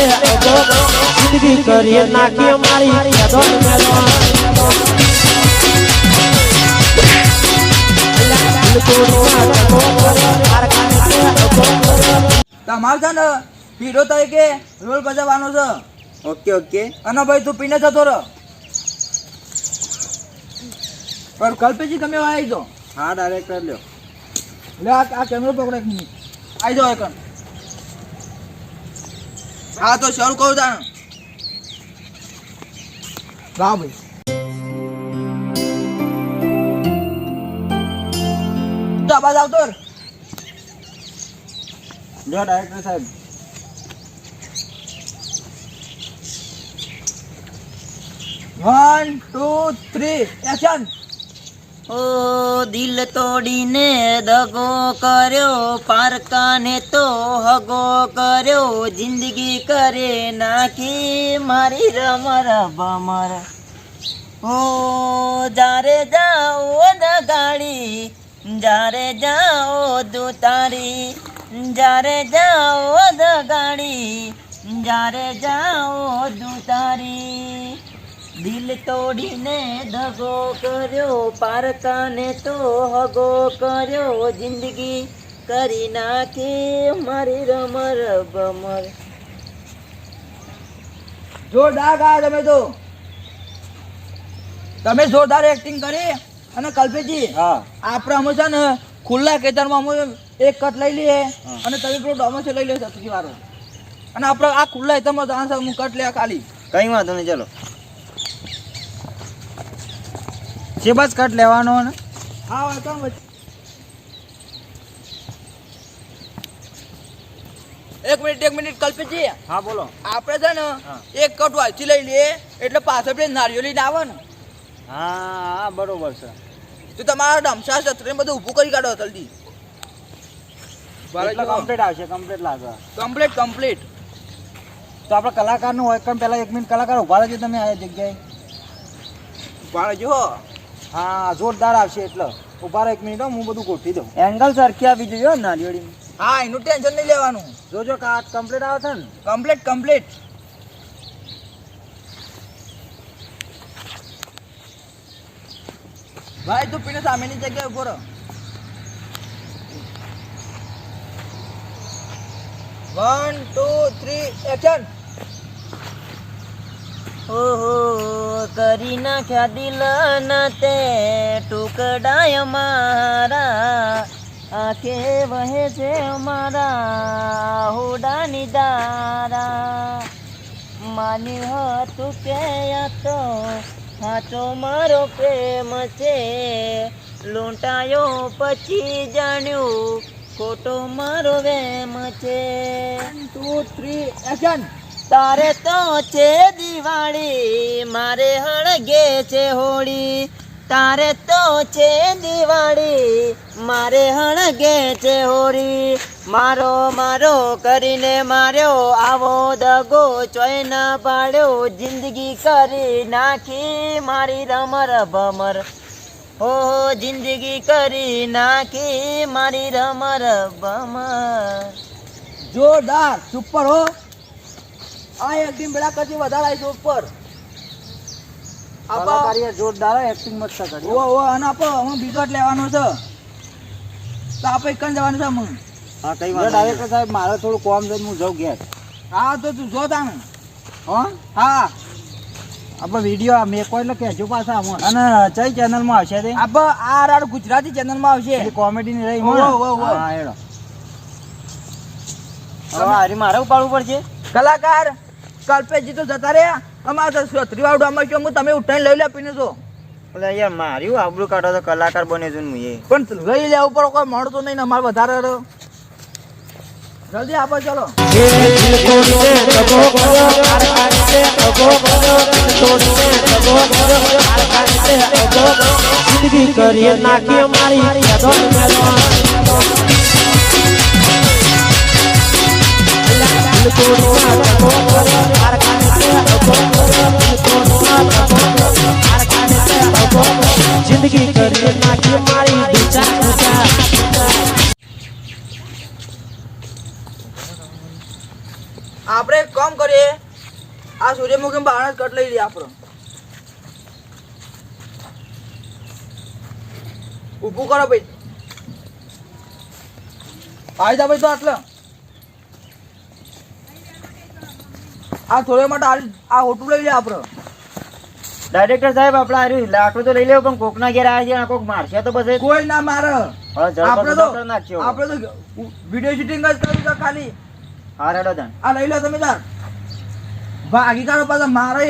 જિંદગી કરીએ નાખી મારી યાદો તમારે છે ને પીડો તરીકે રોલ બજાવવાનો છે. Okay okay. અને ભાઈ તું પીને જતો રહ. પણ કલ્પેજી તમે આવી જાઓ. હા ડાયરેક્ટર લ્યો. લે આ કેમેરો પકડો એક મિનિટ આવી જાઓ એકણ હા તો શરૂ કહું તાણ. ગાવ ભાઈ. તો અવાજ આવતો જો ડાયરેક્ટર સાહેબ. વન ટુ થ્રી એક્શન ઓ દિલ તોડીને દગો કર્યો, પારકાને તો હગો કર્યો, જિંદગી કરે નાખી મારી રમરા બમરા ઓ જારે જાઓ ન ગાડી, જારે જાઓ દુતારી, જારે જાઓ દ ગાડી, જારે જાઓ દુતારી. દિલ તોડીને ધગો કર્યો પારકાને તો હગો કર્યો જિંદગી કરી નાખી મારી રમર બમર જોરદાર ગાયા તમે તો. તમે જોરદાર એક્ટિંગ કરી અને કલ્પેજી હા. આપણે અમે છે ને ખુલ્લા કેતરમાં અમે એક કટ લઈ લઈએ અને તમે પેલો ડોમસો લઈ લે સતરી વાળો અને આપણે આ ખુલ્લા ખેતરમાં જવાનું હું કટ લે ખાલી. કઈ વાંધો નહીં ચલો. છે બસ કટ લેવાનો ને. હા વાતો એક મિનિટ એક મિનિટ કલ્પેજી હા બોલો. આપણે છે ને એક કટ વાંચી લઈ લઈએ એટલે પાછળ પેલી નારિયેળ લઈને આવે ને હા હા બરોબર છે. તો તમારા ડમસા સત્રે બધું ઊભું કરી કાઢો જલ્દી. કમ્પ્લીટ આવશે કમ્પ્લીટ લાગે. કમ્પ્લીટ કમ્પ્લીટ તો આપણે કલાકારનું હોય પણ પહેલાં એક મિનિટ કલાકાર ઊભા રહેજો તમે આ જગ્યાએ. જો હા જોરદાર આવશે એટલે. ઊભા રહો એક મિનિટ હું બધું ગોઠવી દઉં. એંગલ સરખી આવી જોઈએ નાલિયોડી હા એનું ટેન્શન નહીં લેવાનું. જોજો કાટ કમ્પ્લીટ આવે છે ને. કમ્પ્લીટ કમ્પ્લીટ ભાઈ તું પીને સામેની જગ્યાએ ઊભો રહો. વન ટુ થ્રી એક્શન ઓહો. કરી નાખ્યા દિલ ના તે ટુકડાય મારા. આંખે વહે છે મારા હોડાની દારા. માની હતું કે તો સાચો મારો પ્રેમ છે. લૂંટાયો પછી જાણ્યું ખોટો મારો વેમ છે. ટુ થ્રી એક્શન તારે તો છે દિવાળી, મારે હળગે છે હોળી. તારે તો છે દિવાળી, મારે હળગે છે હોળી. મારો મારો કરીને માર્યો આવો દગો ચોય ના પાડ્યો. જિંદગી કરી નાખી મારી રમર ભમર. હો જિંદગી કરી નાખી મારી રમર ભમર. જોરદાર સુપર હો. આ એક્ટિંગ કરતી વધારે આવી છે ઉપર. આપો. જોરદાર એક્ટિંગ મસ્ત કરી. ઓ ઓ અને આપો હું બીજો લેવાનો છે. તો આપણે એક જવાનું છે હું હા કઈ વાંધો ડાયરેક્ટર સાહેબ મારે થોડું કોમ છે હું જાઉં ઘેર. હા તો તું જો હા? હા. આપણે વીડિયો મેકો એટલે કહેજો પાછા આમાં. અને કઈ ચેનલમાં આવશે તે? આપ આ રાડ ગુજરાતી ચેનલમાં આવશે. પેલી કોમેડીની રહી. હા હવે હારી મારે ઉપાડવું પડશે? કલાકાર કલ્પેશજી તો જતા રહ્યા. અમારે તો છત્રી વાળું અમારે શું હું તમે ઉઠાઈને લઈ લે પીને છો એટલે યાર માર્યું આબરું કાઢો તો કલાકાર બને છું હું એ. પણ લઈ લેવું પડે કોઈ મળતું નહીં ને અમારે વધારે રહ્યો. જલ્દી આપો ચલો. જિંદગી કરી નાખી મારી જિંદગી કરી આપણે કામ કરીએ. આ બહાર જ કટ લઈ લઈએ આપણે. ઊભું કરો ભાઈ. આવી જા ભાઈ તો આટલે. આ થોડે માટે આ- આ લઈ લે આપણે ડાયરેક્ટર સાહેબ આપણે આર્યું લાકડું તો લઈ લેવું પણ કોકના ઘેર આવ્યા છે કોક મારશે તો પછી કોઈ ના મારે. આપણે તો આપણે તો વીડિયો શૂટિંગ જ કર્યું તો ખાલી. હા રેડો તન આ લઈ લો તમે તાર. ભાગી કાઢો પાછા મારે.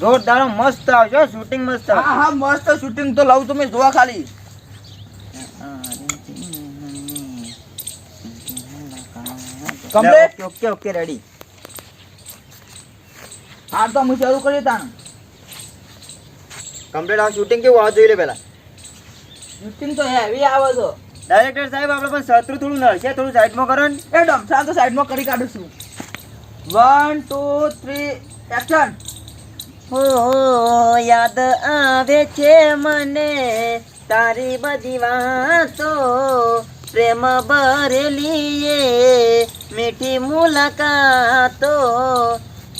જોરદાર મસ્ત આવજો શૂટિંગ મસ્ત. હા હા મસ્ત શૂટિંગ તો લઉં તમે જોવા ખાલી. Complete? ઓકે ઓકે રેડી હાર તો હું શરૂ કરી તાણ. કમ્પ્લીટ આ શૂટિંગ કેવું આવતું જોઈ લે પેલા. શૂટિંગ તો હેવી આવે તો. ડાયરેક્ટર સાહેબ આપણે પણ શત્રુ થોડું નડશે થોડું સાઈડમાં કરો ને એ ડમસાલ તો સાઈડમાં કરી કાઢું છું. વન ટુ થ્રી એક્શન હો યાદ આવે છે મને. તારી બધી વાતો. પ્રેમ ભરેલી એ મીઠી મુલાકાતો.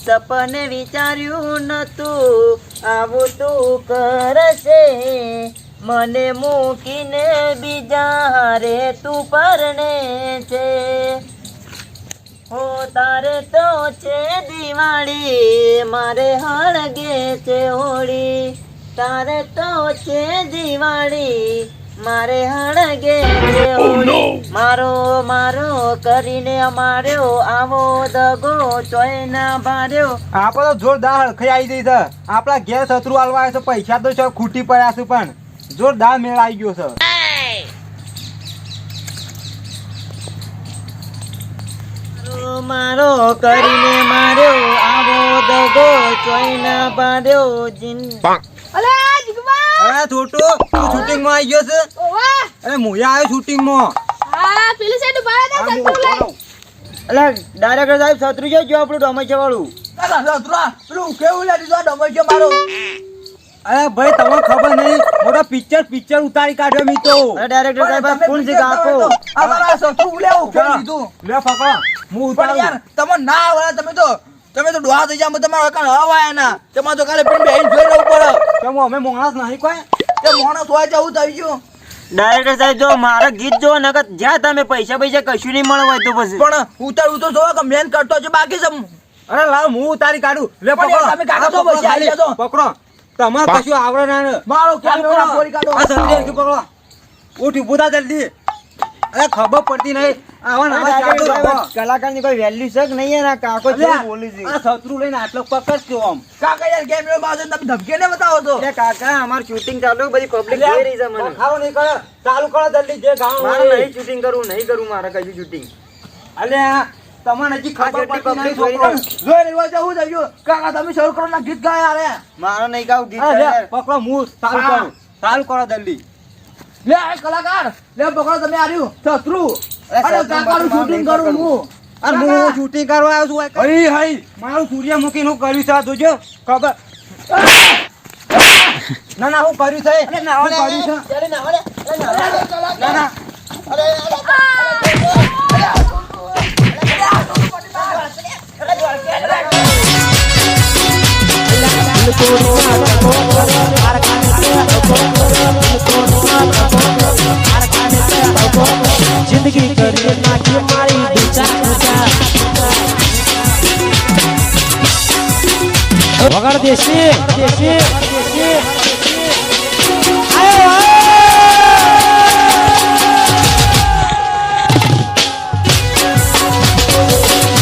સપને વિચાર્યું નતું, આવું તું કરશે. મને મૂકીને બીજા રે તું પરણે છે. હો, તારે તો છે દિવાળી, મારે હળગે છે હોળી. તારે તો છે દિવાળી મારે હણગે મારો મારો કરીને માર્યો આવો દગો ચોય ના ભાર્યો. આપણે તો જોરદાર હળખાઈ આવી જઈ છે. આપણા ઘેર શત્રુ આલવા છે પૈસા તો છે ખૂટી પડ્યા છે પણ. જોરદાર મેળ આવી ગયો છે. મારો મારો કરીને માર્યો. આવો દગો ચોય ના ભાર્યો. જીન અલે! અરે છોટુ તું શૂટિંગમાં આવી ગયો છે? અરે મોયા આવ્યો શૂટિંગમાં હા પેલી સાઈડ ઊભા રહે શત્રુ લઈ એટલે ડાયરેક્ટર સાહેબ શત્રુ છે જો આપણું ડોમેચે વાળું. સસરા પેલું કેવું લે દીધો ડબલ મારો. અરે ભાઈ તમને ખબર નહીં મોટા પિક્ચર પિક્ચર ઉતારી કાઢ્યો મી તો. અરે ડાયરેક્ટર સાહેબ ફૂલ છે કાકો આ મારા સસરું લેવું લીધું લે પકડો. હું ઉતારું યાર તમે ના આવડે તમે તો તમે તો ડોહા થઈ જાવ તમારે કાન હવાય ના. તમારે તો કાલે પણ બેહીને જોઈ રહેવું પડે. કેમ અમે મોણસ નહીં કોઈ. તે મોણસ હોય જવું થઈ ગયું. ડાયરેક્ટર સાહેબ જો મારા ગીત જો નગર જ્યાં તમે પૈસા પૈસા કશું નહીં મળે તો પછી. પણ હું તો જોવા કે મેન કરતો છે બાકી સમ અરે લાવ હું ઉતારી કાઢું. લે પકડો. તમે કાકા તો આ પકડો પછી આવી જજો. પકડો. તમારે કશું આવડે ના મારો કેમ પકડો આ હરખી પકડો. ઉઠી બુધા જલ્દી. અરે ખબર પડતી નહીં. આવા ને આવા ચાલુ રાખો. કલાકારની કોઈ વેલ્યુ છે કે નહીં યાર કાકો અલ્યા, આ શત્રુ લઈને આટલો પકડજો આમ. કાકા યાર કેમેરો બાજુ તમે ધમકે ને બતાવો તો. કાકા અમાર શૂટિંગ ચાલુ બધી પબ્લિક જોઈ રહી છે મને. ખાવ નહીં કરે. ચાલુ કરો જલ્દી જે ગામ મારે નહીં શૂટિંગ કરવું નહીં કરવું મારે કઈ શૂટિંગ અલે તમને હજી ખબર પડતી નહીં છોકરો. જોઈ રહ્યો છે હું જઈયો કાકા તમે શરૂ કરો ના ગીત ગાયા રે મારે નહીં ગાવ ગીત યાર. પકડો હું ચાલુ કરો કરું. ચાલુ કરો જલ્દી. લે કલાકાર. લે પકડો તમે આર્યું. શત્રુ. અરે કાકાનું શૂટિંગ કરું હું. અરે હું શૂટિંગ કરવા આવ્યો છું હઈ હઈ મારું સૂર્યમુખી નું કર્યું છે જોજો. ખબર. ના ના હું કર્યું છે. ના કર્યું છે. વગર દેશી દેશી.